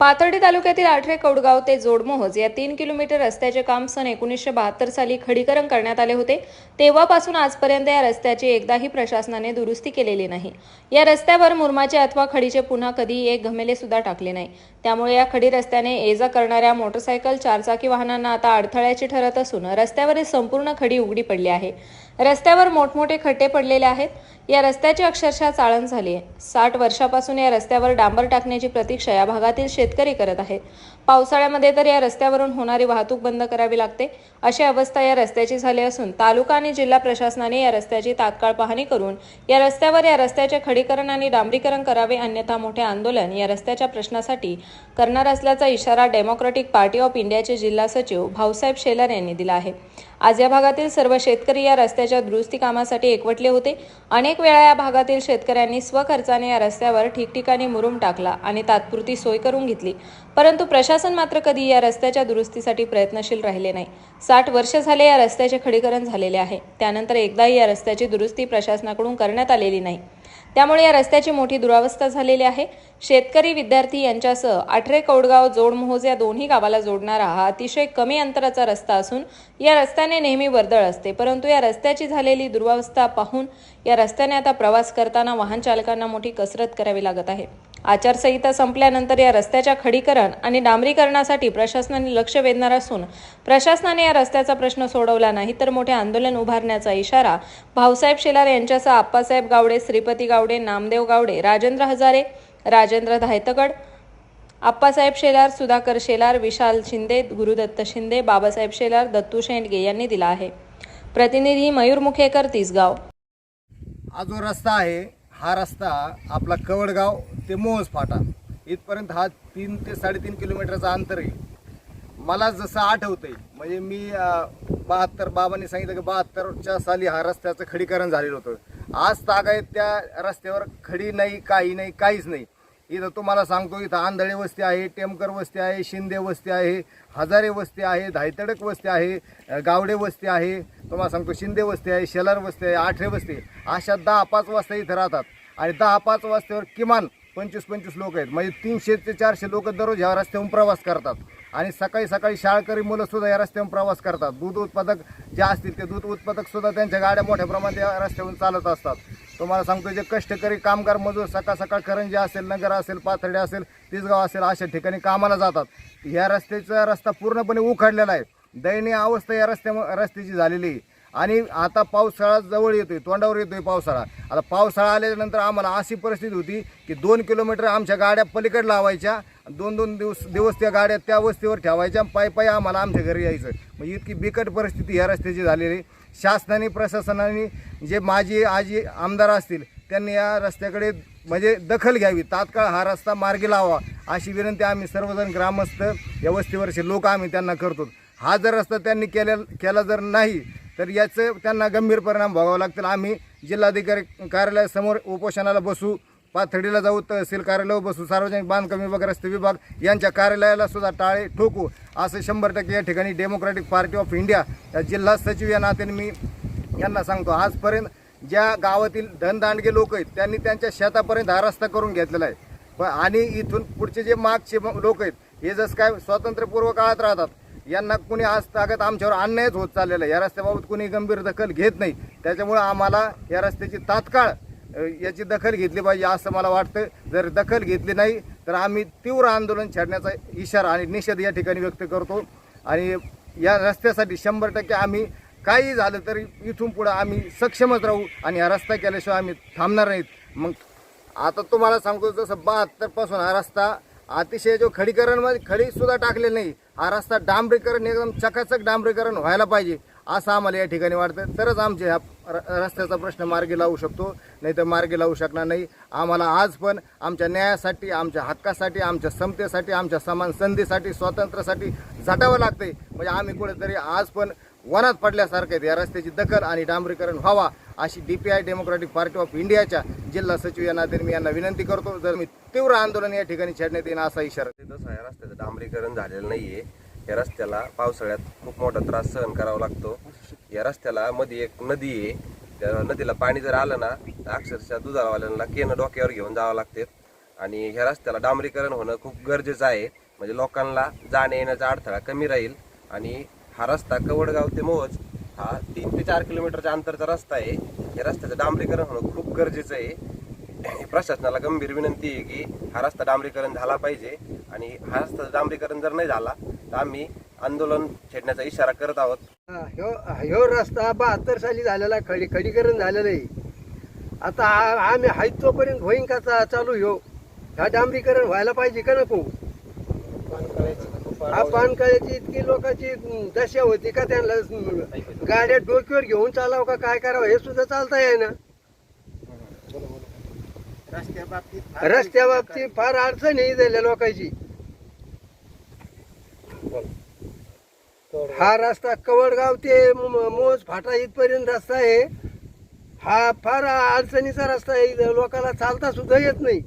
पाथर्डी तालुक्यातील आठरे कौडगाव ते जोडमोहज या तीन किलोमीटर रस्त्याचे काम सन एकोणीसशे बहात्तर साली खडीकरण करण्यात आले होते. तेव्हापासून आजपर्यंत या रस्त्याची एकदाही प्रशासनाने दुरुस्ती केलेली नाही. या रस्त्यावर मुरमाचे अथवा खडीचे पुन्हा कधी एक घमेले सुद्धा टाकले नाही. त्यामुळे या खडी रस्त्याने ये जा करणाऱ्या मोटरसायकल चारचाकी वाहनांना आता अडथळ्याची ठरत असून रस्त्यावरील संपूर्ण खडी उघडी पडली आहे. रस्त्यावर मोठमोठे खड्डे पडलेले आहेत. या रस्त्याची अक्षरशः चाळण झाली आहे साठ वर्षापासून या रस्त्यावर डांबर टाकण्याची प्रतीक्षा या भागातील शेतकरी करत आहेत. पावसाळ्यामध्ये तर या रस्त्यावरून होणारी वाहतूक बंद करावी लागते. अशी अवस्था या रस्त्याची झाली असून तालुका आणि जिल्हा प्रशासनाने या रस्त्याची तात्काळ पाहणी करून या रस्त्यावर या रस्त्याचे खडीकरण आणि डांबरीकरण करावे अन्यथा मोठे आंदोलन या रस्त्याच्या प्रश्नासाठी करणार असल्याचा इशारा डेमोक्रेटिक पार्टी ऑफ इंडियाचे जिल्हा सचिव भाऊसाहेब शेलर यांनी दिला आहे. आज या भागातील सर्व शेतकरी या रस्त्याच्या दुरुस्ती कामासाठी एकवटले होते. अनेक वेळा या भागातील शेतकऱ्यांनी स्वखर्चाने या रस्त्यावर ठिकठिकाणी मुरुम टाकला आणि तात्पुरती सोय करून घेतली. परंतु प्रशासन मात्र कधी या रस्त्याच्या दुरुस्तीसाठी प्रयत्नशील राहिले नाही. साठ वर्ष झाले या रस्त्याचे खडीकरण झालेले आहे. त्यानंतर एकदाही या रस्त्याची दुरुस्ती प्रशासनाकडून करण्यात आलेली नाही. त्यामुळे या रस्त्याची मोठी दुरावस्था झालेली आहे. शेतकरी विद्यार्थी यांच्यासह आठरे कौडगाव जोडमोहोज या दोन्ही गावाला जोडणारा हा अतिशय कमी अंतराचा रस्ता असून या रस्त्याने नेहमी वर्दळ असते. परंतु या रस्त्याची झालेली दुरावस्था पाहून या रस्त्याने आता प्रवास करताना वाहन चालकांना मोठी कसरत करावी लागत आहे. आचारसंहिता संपल्यानंतर या रस्त्याच्या खडीकरण आणि डांबरीकरणासाठी प्रशासनाने लक्ष वेधणार असून प्रशासनाने या रस्त्याचा प्रश्न सोडवला नाही तर मोठे आंदोलन उभारण्याचा इशारा भाऊसाहेब शेलार यांच्यासह आप्पासाहेब गावडे श्रीपती गावडे नामदेव गावडे राजेंद्र हजारे राजेंद्र धायतगड आप्पासाहेब शेलार सुधाकर शेलार विशाल शिंदे गुरुदत्त शिंदे बाबासाहेब शेलार दत्तू शेंडगे यांनी दिला आहे. प्रतिनिधी मयूर मुखेकर तिसगाव. हा जो रस्ता आहे हा रस्ता आपला कवडगाव ते मोहज फाटा. इथपर्यंत हा तीन ते साडेतीन किलोमीटरचा अंतर आहे. मला जसं आठवतंय म्हणजे मी बहात्तर बाबांनी सांगितलं की बहात्तरच्या साली हा रस्त्याचं खडीकरण झालेलं होतं. आज तागायत त्या रस्त्यावर खडी नाही काही नाही काहीच नाही. इथं तुम्हाला सांगतो इथं आंधळे वस्ती आहे टेमकर वस्ती आहे शिंदे वस्ती आहे हजारे वस्ती आहे धायतडक वस्ती आहे गावडे वस्ती आहे तुम्हाला सांगतो शिंदे वस्ती आहे शेलार वस्ती आहे आठरे वस्ती आहे. अशा दहा पाच वाजता इथं राहतात. आणि दहा पाच वस्त्यावर किमान पंचवीस पंचवीस लोक आहेत. म्हणजे तीनशे ते चारशे लोक दररोज ह्या रस्त्यावरून प्रवास करतात. आणि सकाळी सकाळी शाळकरी मुलं सुद्धा या रस्त्यावर प्रवास करतात. दूध उत्पादक जे असतील ते दूध उत्पादक सुद्धा त्यांच्या गाड्या मोठ्या प्रमाणात या रस्त्यावरून चालत असतात. तुम्हाला सांगतो जे कष्टकरी कामगार मजूर सकाळ सकाळ करंजी असेल नगर असेल पाथर्डे असेल तिसगाव असेल अशा ठिकाणी कामाला जातात. या रस्त्याचा रस्ता पूर्णपणे उखडलेला आहे. दयनीय अवस्था या रस्त्या रस्त्याची झालेली आहे. आणि आता पावसाळा जवळ येतोय तोंडावर येतोय पावसाळा. आता पावसाळा आल्यानंतर आम्हाला अशी परिस्थिती होती की दोन किलोमीटर आमच्या गाड्या पलीकडे लावायच्या दोन दोन दिवस दिवस त्या गाड्या त्या वस्तीवर ठेवायच्या पायी पायी आम्हाला आमच्या घरी यायचं. मग इतकी बिकट परिस्थिती ह्या रस्त्याची झालेली. आहे. शासनाने प्रशासनाने जे माझी आजी आमदार असतील त्यांनी या रस्त्याकडे म्हणजे दखल घ्यावी तात्काळ हा रस्ता मार्गी लावा अशी विनंती आम्ही सर्वजण ग्रामस्थ या वस्तीवरचे लोक आम्ही त्यांना करतो. हा जर रस्ता त्यांनी केल्या केला जर नाही तर याचं त्यांना गंभीर परिणाम भोगावा लागतील. आम्ही जिल्हाधिकारी कार्यालयासमोर उपोषणाला बसू पाथडीला जाऊ तहसील कार्यालयावर बसू सार्वजनिक बांधकाम विभाग रस्ते विभाग यांच्या कार्यालयाला सुद्धा टाळे ठोकू असं शंभर टक्के या ठिकाणी डेमोक्रॅटिक पार्टी ऑफ इंडिया या जिल्हा सचिव या नात्याने मी यांना सांगतो. आजपर्यंत ज्या गावातील धनदांडगे लोक आहेत त्यांनी त्यांच्या शेतापर्यंत हा रस्ता करून घेतलेला आहे. पण आणि इथून पुढचे जे मागचे लोक आहेत हे जसं काय स्वातंत्र्यपूर्व काळात राहतात यांना कुणी आज ताकद आमच्यावर अन्यायच होत चाललेला आहे. या रस्त्याबाबत कुणी गंभीर दखल घेत नाही. त्याच्यामुळं आम्हाला या रस्त्याची तात्काळ याची दखल घेतली पाहिजे असं मला वाटतं. जर दखल घेतली नाही तर आम्ही तीव्र आंदोलन छेडण्याचा इशारा आणि निषेध या ठिकाणी व्यक्त करतो. आणि या रस्त्यासाठी शंभर टक्के आम्ही काही झालं तरी इथून पुढं आम्ही सक्षमच राहू आणि हा रस्ता केल्याशिवाय आम्ही थांबणार नाहीत. मग आता तुम्हाला सांगतो जसं बहात्तरपासून हा रस्ता अतिशय जो खडीकरण खडीसुद्धा खडी टाकले नाही हा रस्ता डांबरीकरण एकदम चकाचक डांबरीकरण व्हायला पाहिजे असं आम्हाला या ठिकाणी वाटतं. तरच आमचे ह्या र- रस्त्याचा प्रश्न मार्गी लावू शकतो नाही तर मार्गी लावू शकणार नाही. आम्हाला आज पण आमच्या न्यायासाठी आमच्या हक्कासाठी आमच्या समतेसाठी आमच्या समान संधीसाठी स्वातंत्र्यासाठी झटावं लागतंय. म्हणजे आम्ही कुठेतरी आज पण वनात पडल्यासारखं या रस्त्याची दखल आणि डांबरीकरण व्हावा अशी D P I democratic party of इंडियाच्या जिल्हा सचिव यांना तर मी यांना विनंती करतो. जर मी तीव्र आंदोलन या ठिकाणी छेडण्यात येईल असा इशारा ते तसं या रस्त्याचं डांबरीकरण झालेलं नाही आहे या रस्त्याला पावसाळ्यात खूप मोठा त्रास सहन करावा लागतो. या रस्त्याला मध्ये एक नदी आहे. त्या नदीला पाणी जर आलं ना तर अक्षरशः दुधावाल्यांना केनं डोक्यावर घेऊन जावं लागते. आणि ह्या रस्त्याला डांबरीकरण होणं खूप गरजेचं आहे. म्हणजे लोकांना जाण्या येण्याचा अडथळा कमी राहील. आणि हा रस्ता कवडगाव ते मोज हा तीन ते चार किलोमीटरच्या अंतरचा रस्ता आहे. या रस्त्याचं डांबरीकरण होणं खूप गरजेचं आहे. प्रशासनाला गंभीर विनंती आहे की हा रस्ता डांबरीकरण झाला पाहिजे आणि हा रस्ता डांबरीकरण जर नाही झाला तर आम्ही आंदोलन छेडण्याचा इशारा करत आहोत. हा, ह्यो ह्यो रस्ता बहात्तर साली झालेला खडी खडीकरण झालेलं आहे. आता आम्ही हाय तोपर्यंत होईन का चालू ह्यो ह्या डांबरीकरण व्हायला पाहिजे का नको? हा पानकळ्याची इतकी लोकांची दशा होती का त्यांना? गाड्या डोक्यावर घेऊन चालावं का काय करावं? हे सुद्धा चालता येईना. रस्त्या बाबतीत फार अडचण आहे झाल्या लोकांची. हा रस्ता कवडगाव ते मोज फाटा इथपर्यंत रस्ता आहे. हा फार अडचणीचा रस्ता आहे. इथं लोकांना चालता सुद्धा येत नाही.